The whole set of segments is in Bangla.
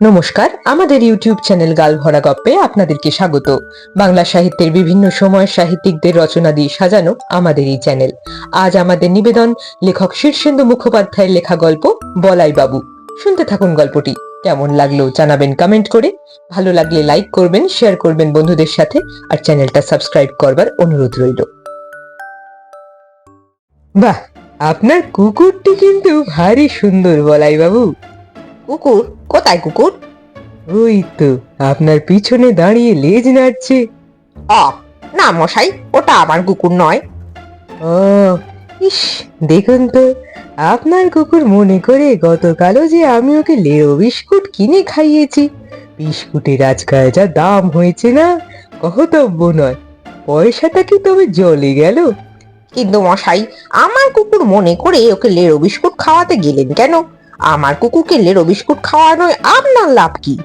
নমস্কার, আমাদের ইউটিউব চ্যানেল গাল ভরা গপ্পে আপনাদেরকে স্বাগত। বাংলা সাহিত্যের বিভিন্ন সময় সাহিত্যিকদের রচনা দিয়ে সাজানো আমাদের এই চ্যানেল। আজ আমাদের নিবেদন, লেখক শীর্ষেন্দু মুখোপাধ্যায়ের লেখা গল্প, বলাই বাবু। শুনতে থাকুন গল্পটি। কেমন লাগল জানাবেন কমেন্ট করে। ভালো লাগলে লাইক করবেন শেয়ার করবেন বন্ধুদের সাথে, আর চ্যানেলটা সাবস্ক্রাইব করবার অনুরোধ রইল। বাহ, আপনার কুকুরটি কিন্তু ভারী সুন্দর বলাই বাবু। কুকুর? কোথায় কুকুর? ওই তো আপনার পিছনে দাঁড়িয়ে লেজ নাড়ছে। অ না মশাই ওটা আমার কুকুর নয়। ও ইস দেখুন তো আপনার কুকুর মনে করে গতকালও যে আমি ওকে লেও বিস্কুট কিনে খাইয়েছি। বিস্কুটের আজকাল যা দাম হয়েছে না কহতব্য নয়। পয়সাটা কি তবে জলে গেল? কিন্তু মশাই আমার কুকুর মনে করে ওকে লেরো বিস্কুট খাওয়াতে গেলেন কেন? আমার কুকুরকে লেরো বিস্কুট খাওয়ানোয় আপনার লাভ কি?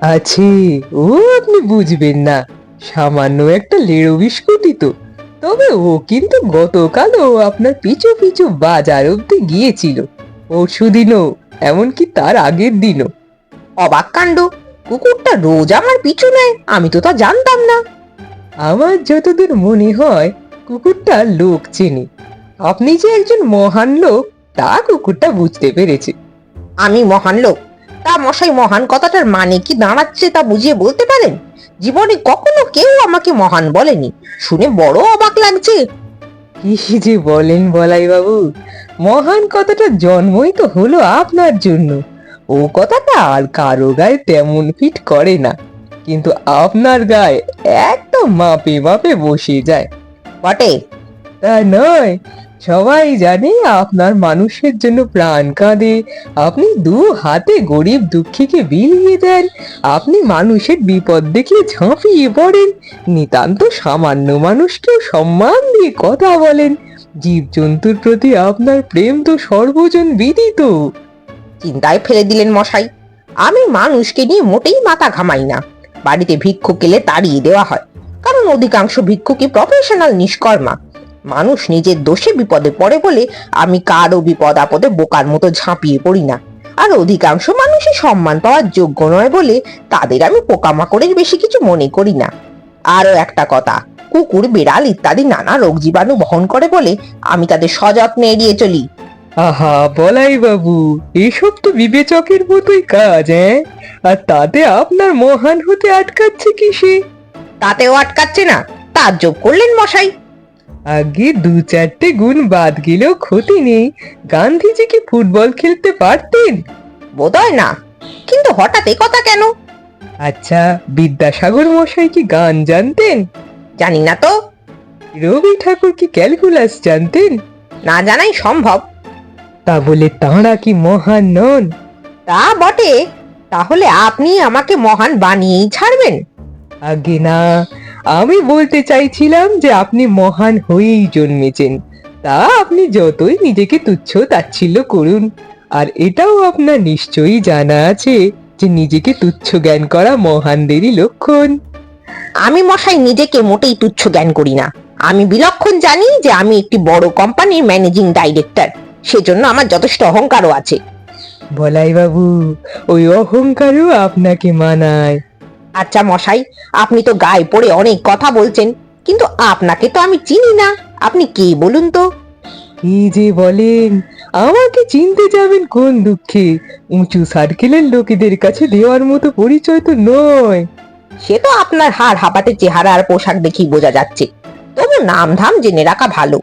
আছে। ও আপনি বুঝবেন না। সামান্য একটা লেড়ো বিস্কুটই তো। তবে ও কিন্তু গতকালও আপনার পিছু পিছু বাজার অব্দি গিয়েছিল। পরশু দিনও এমনকি তার আগের দিনও। অবাক কাণ্ড। কুকুরটা রোজ আমার পিছু নেয় আমি তো তা জানতাম না। আমার যতদূর মনে হয় কুকুরটা লোক চেনে। আপনি যে একজন মহান লোক তা কুকুরটা বুঝতে পেরেছে। আমি মহান লোক। তা মশাই মহান কথাটার মানে কি দাঁড়াচ্ছে তা বুঝিয়ে বলতে পারেন? জীবনে কখনো কেউ আমাকে মহান বলেনি। শুনে বড় অবাক লাগছে। কি যে বলেন বলাই বাবু মহান কথাটা জন্মই তো হলো আপনার জন্য। ও কথাটা আর কারও গায়ে তেমন ফিট করে না। কিন্তু আপনার গায়ে একদম মাপে মাপে বসে যায়। বটে। তা নয় সবাই জানে আপনার মানুষের জন্য প্রাণ কাঁদে। আপনি দু হাতে গরিব দুঃখীকে বিলিয়ে দেন। আপনি মানুষের বিপদ দেখলে ঝাঁপিয়ে পড়েন। নিতান্ত সামান্য মানুষকেও সম্মান দিয়ে কথা বলেন। জীবজন্তুর প্রতি আপনার প্রেম তো সর্বজন বিদিত। চিন্তায় ফেলে দিলেন মশাই। আমি মানুষকে নিয়ে মোটেই মাথা ঘামাই না। বাড়িতে ভিক্ষুক এলে তাড়িয়ে দেওয়া হয়। কারণ অধিকাংশ ভিক্ষুকই প্রফেশনাল নিষ্কর্মা। মানুষ নিজের দোষে বিপদে পড়ে বলে আমি কারও বিপদ আপদে বোকার মতো ঝাঁপিয়ে পড়ি না। আর অধিকাংশ মানুষই সম্মান পাওয়ার যোগ্য নয় বলে তাদের আমি পোকামাকড়ের বেশি কিছু মনে করি না। আরও একটা কথা কুকুর বিড়াল ইত্যাদি নানা রোগ জীবাণু বহন করে বলে আমি তাদের সযত্নে এড়িয়ে চলি। আহা বলাই বাবু এসব তো বিবেচকের মতোই কাজ হ্যাঁ আর তাতে আপনার মহান হতে আটকাচ্ছে কিসে? তাতেও আটকাচ্ছে না তার যোগ করলেন মশাই। আগে দু চারটে গুণ বাদ গেলেও ক্ষতি নেই। গান্ধীজি কি ফুটবল খেলতে পারতেন? বোধহয় না। কিন্তু হঠাৎ এ কথা কেন? আচ্ছা বিদ্যাসাগর মশাই কি গান জানতেন? জানি না তো। রবি ঠাকুর কি ক্যালকুলাস জানতেন? না জানাই সম্ভব। তা বলে তাঁরা কি মহান নন? তা বটে। তাহলে আপনি আমাকে মহান বানিয়েই ছাড়বেন। আগে না আমি বলতে চাইছিলাম যে আপনি মহান হয়েই জন্মেছেন। তা আপনি যতই নিজেকে তুচ্ছ তাচ্ছিল্য করুন আর এটাও আপনার নিশ্চয়ই জানা আছে যে নিজেকে তুচ্ছ জ্ঞান করা মহানদেরই লক্ষণ। আমি মশাই নিজেকে মোটেই তুচ্ছ জ্ঞান করি না। আমি বিলক্ষণ জানি যে আমি একটি বড় কোম্পানির ম্যানেজিং ডাইরেক্টর সেজন্য আমার যথেষ্ট অহংকারও আছে। বলাই বাবু ওই অহংকারও আপনাকে মানায়। আচ্ছা মশাই আপনি তো গায়ে পড়ে অনেক কথা বলছেন কিন্তু আপনাকে তো আমি চিনি না। আপনি কে বলুন তো? কি যে বলেন আমাকে চিনতে যাবেন কোন দুঃখে? উঁচু সার্কেলের লোকেদের কাছে দেওয়ার মতো পরিচয় তো নয়। সে তো আপনার হাড় হাঁপাতে চেহারা আর পোশাক দেখেই বোঝা যাচ্ছে। তবু নাম ধাম জেনে রাখা ভালো।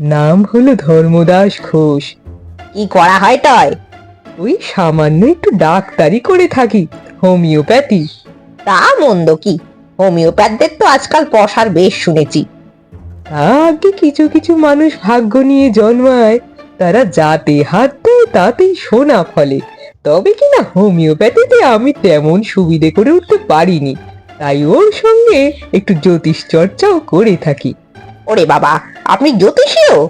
নাম হলো ধর্মদাস ঘোষ। কি করা হয় টয় ওই সামান্য একটু ডাক্তারি করে থাকি হোমিওপ্যাথি। তা মন্দ কি? হোমিওপ্যাথদের তো আজকাল পশার বেশ শুনেছি। তা আগে কিছু কিছু মানুষ ভাগ্য নিয়ে জন্মায় তারা যাতে হাত দেয় তাতেই সোনা ফলে। তবে কিনা হোমিওপ্যাথিতে আমি তেমন সুবিধে করে উঠতে পারিনি। তাই ওর সঙ্গে একটু জ্যোতিষ চর্চাও করে থাকি। ওরে বাবা আপনি জ্যোতিষীও?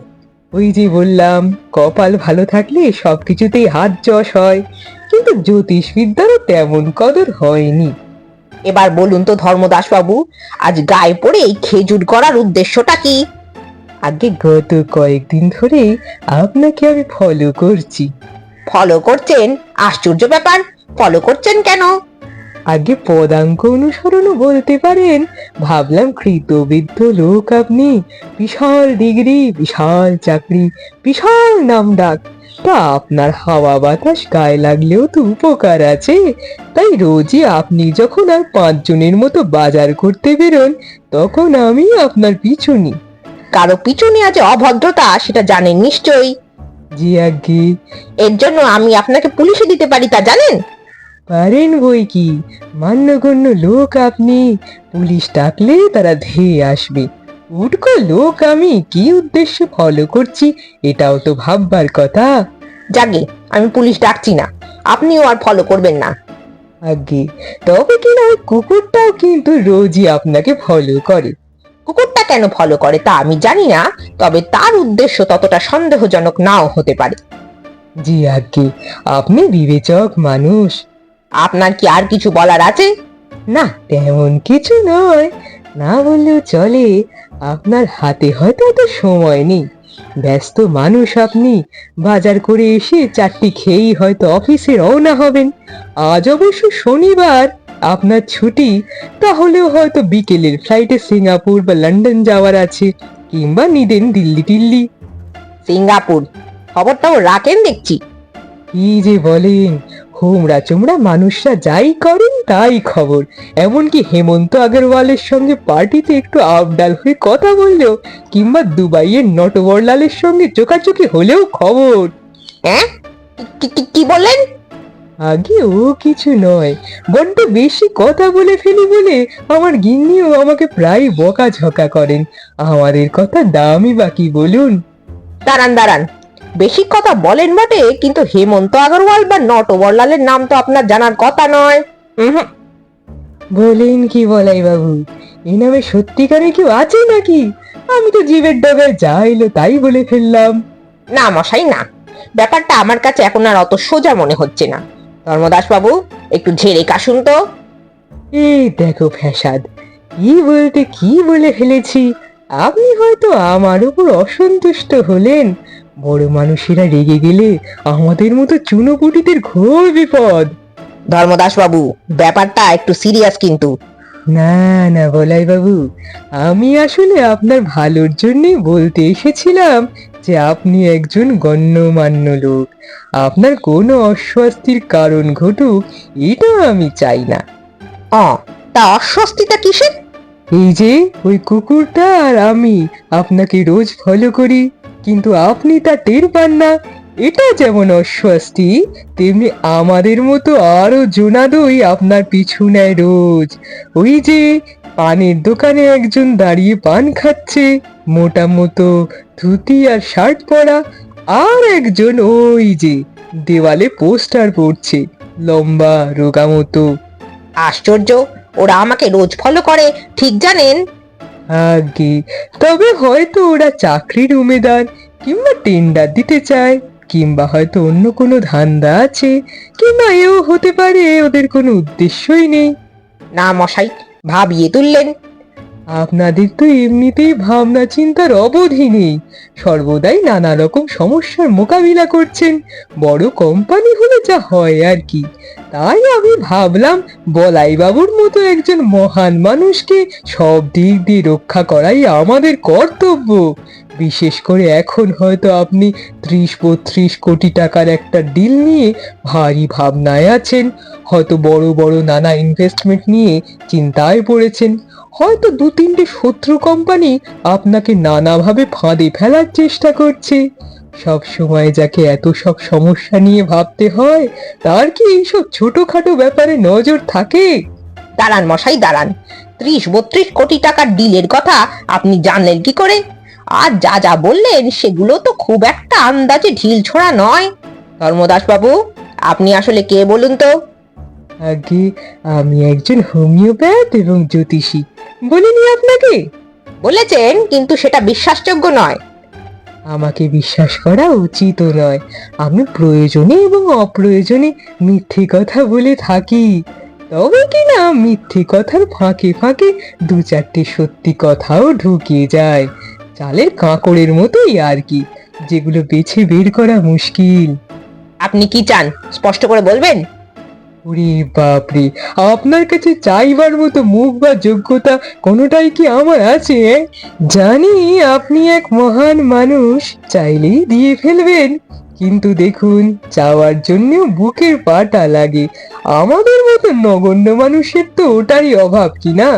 ওই যে বললাম কপাল ভালো থাকলে সবকিছুতেই হাত যশ হয়। কিন্তু জ্যোতিষবিদ্যারও তেমন কদর হয়নি। এবার বলুন তো ধর্মদাস বাবু আজ গায়ে পড়ে এই খেজুর করার উদ্দেশ্যটা কি? আগে গত কয়েকদিন ধরে আপনাকে আমি ফলো করছি। ফলো করছেন? আশ্চর্য ব্যাপার। ফলো করছেন কেন? আগে পদাঙ্ক অনুসরণও বলতে পারেন। ভাবলাম কৃতবিদ্ধ লোক আপনি। বিশাল ডিগ্রি বিশাল চাকরি বিশাল নাম ডাক তা আপনার হাওয়া বাতাস গায়ে লাগলেও তো উপকার আছে। তাই রোজই আপনি যখন আর পাঁচজনের মতো বাজার করতে বেরোন তখন আমি আপনার পিছু নিই কারও পিছনে আছে অভদ্রতা সেটা জানেন নিশ্চয়ই। জি আজ্ঞে এর জন্য আমি আপনাকে পুলিশে দিতে পারি তা জানেন? পারেন বই কি? মান্যগণ্য লোক আপনি। পুলিশ ডাকলে তারা ধেয়ে আসবে। উটকো লোক আমি কি উদ্দেশ্যে ফলো করছি এটাও তো ভাববার কথা। জাগে আমি পুলিশ ডাকছি না। আপনিও আর ফলো করবেন না। আগে তবে কিনা ওই কুকুরটাও কিন্তু রোজই আপনাকে ফলো করে। কুকুরটা কেন ফলো করে তা আমি জানি না তবে তার উদ্দেশ্য ততটা সন্দেহজনক নাও হতে পারে। জি আগে আপনি বিবেচক মানুষ। আপনার কি আর কিছু বলার আছে? না তেমন কিছু নয়। না বললেও চলে আপনার হাতে হয়তো এত সময় নেই। ব্যস্ত মানুষ আপনি বাজার করে এসে চারটি খেয়েই হয়তো অফিসে রওনা হবেন। আজ অবশ্য শনিবার আপনার ছুটি তাহলেও হয়তো বিকেলের ফ্লাইটে সিঙ্গাপুর বা লন্ডন যাওয়ার আছে কিংবা নিদেন দিল্লি টিল্লি। সিঙ্গাপুর খবরটাও রাখেন দেখছি। কি যে বলেন হোমরা চোমরা মানুষরা যাই করেন তাই খবর। এমনকি হেমন্ত আগরওয়ালের সঙ্গে পার্টিতে একটু আবডাল হয়ে কথা বললেও কিংবা দুবাইয়ের নটবরলালের সঙ্গে চোকাচোকি হলেও খবর। হ্যাঁ কি- বললেন আগে ও কিছু নয় বড্ড বেশি কথা বলে ফেলি বলে আমার গিন্নিও আমাকে প্রায় বকাঝকা করেন। আমাদের কথা দামই বাকি বলুন। দাঁড়ান দাঁড়ান। বেশি কথা বলেন বটে কিন্তু হেমন্ত আগরওয়াল বা নটবরলালের নাম তো আপনার জানার কথা নয়। বলেন কি বলাই বাবু এই নামে সত্যিকারে কেউ আছে নাকি? আমি তো জীবের ডগায় যা এলো তাই বলে ফেললাম। না মশাই না। ব্যাপারটা আমার কাছে এখন আর অত সোজা মনে হচ্ছে না। ধর্মদাস বাবু একটু ঝেড়ে কাশুন তো। এই দেখো ফ্যাসাদ কি বলতে কি বলে ফেলেছি? আপনি হয়তো আমার উপর অসন্তুষ্ট হলেন। বড় মানুষেরা রেগে গেলে আমাদের মতো চুনোপুটিদের ঘোর বিপদ। ধর্মদাস বাবু ব্যাপারটা একটু সিরিয়াস কিন্তু। না না বলাই বাবু আমি আসলে আপনার ভালোর জন্যই বলতে এসেছিলাম যে আপনি একজন গণ্যমান্য লোক। আপনার কোনো অস্বস্তির কারণ ঘটুক এটা আমি চাই না। তা অস্বস্তিটা কিসের? এই যে, ওই কুকুরটা আর আমি, আপনাকে রোজ ফলো করি, কিন্তু আপনি তা টের পান না। এটা যেমন অস্বস্তি, তেমনি আমাদের মতো আরও জোনাদই আপনার পিছু নেয় রোজ। ওই যে, পানের দোকানে একজন দাঁড়িয়ে পান খাচ্ছে, মোটা মতো ধুতি আর শার্ট পরা, আর একজন ওই যে, দেওয়ালে পোস্টার পড়ছে, লম্বা, রোগা মতো। আশ্চর্য! ওরা আমাকে রোজ ফলো করে ঠিক জানেন? আগে তবে হয়তো ওরা চাকরির উমেদার কিংবা টেন্ডার দিতে চায় কিংবা হয়তো অন্য কোনো ধান্দা আছে কিংবা এও হতে পারে ওদের কোনো উদ্দেশ্যই নেই। না মশাই ভাবিয়ে তুললেন। আপনাদের তো এমনিতেই ভাবনা চিন্তার অবধি নেই। সর্বদাই নানা রকম সমস্যার মোকাবিলা করছেন। বড় কোম্পানি হলে যা হয় আর কি। তাই আমি ভাবলাম বলাই বাবুর মতো একজন মহান মানুষকে সব দিক দিয়ে রক্ষা করাই আমাদের কর্তব্য। বিশেষ করে এখন হয়তো আপনি ত্রিশ বত্রিশ কোটি টাকার একটা ডিল নিয়ে ভারী ভাবনায় আছেন। হয়তো বড় বড় নানা ইনভেস্টমেন্ট নিয়ে চিন্তায় পড়েছেন। হয়তো দু তিনটে শত্রু কোম্পানি আপনাকে নানাভাবে ফাঁদে ফেলার চেষ্টা করছে। সব সময় যাকে এত সব সমস্যা নিয়ে ভাবতে হয়, তার কি এইসব ছোটখাটো ব্যাপারে নজর থাকে? দাঁড়ান মশাই, দাঁড়ান। ত্রিশ বত্রিশ কোটি টাকার ডিলের কথা আপনি জানলেন কি করে? আর যা যা বললেন সেগুলো তো খুব একটা আন্দাজে ঢিল ছোড়া নয়। ধর্মদাস বাবু আপনি আসলে কে বলুন তো? আগে আমি একজন হোমিওপ্যাথ এবং জ্যোতিষী। বলিনি আপনাকে? বলেছেন কিন্তু সেটা বিশ্বাসযোগ্য নয়। আমাকে বিশ্বাস করা উচিত নয়। আমি প্রয়োজনে এবং অপ্রয়োজনে মিথ্যে কথা বলে থাকি। তবে কি না মিথ্যে কথার ফাঁকে ফাঁকে দু চারটে সত্যি কথাও ঢুকে যায়। চালের কাঁকড়ের মতোই আর কি যেগুলো বেছে বের করা মুশকিল। আপনি কি চান স্পষ্ট করে বলবেন? ওরে বাপরে আপনার কাছে চাইবার মতো মুখ বা যোগ্যতা কোনোটাই কি আমার আছে জানি আপনি এক মহান মানুষ চাইলেই দিয়ে ফেলবেন। কিন্তু দেখুন চাওয়ার জন্য বুকের পাটা লাগে। আমাদের মতো নগণ্য মানুষের তো ওটারই অভাব কি না?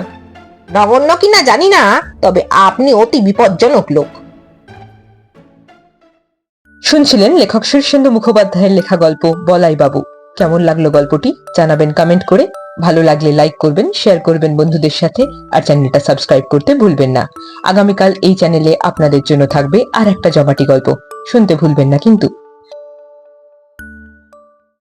নগণ্য কিনা জানি না, তবে আপনি অতি বিপজ্জনক লোক। শুনছিলেন লেখক শীর্ষেন্দু মুখোপাধ্যায়ের লেখা গল্প, বলাই বাবু। কেমন লাগল গল্পটি? জানাবেন কমেন্ট করে। ভালো লাগলে লাইক করবেন শেয়ার করবেন বন্ধুদের সাথে, আর চ্যানেলটা সাবস্ক্রাইব করতে ভুলবেন না। আগামীকাল এই চ্যানেলে আপনাদের জন্য থাকবে আর একটা জমাটি গল্প। শুনতে ভুলবেন না কিন্তু।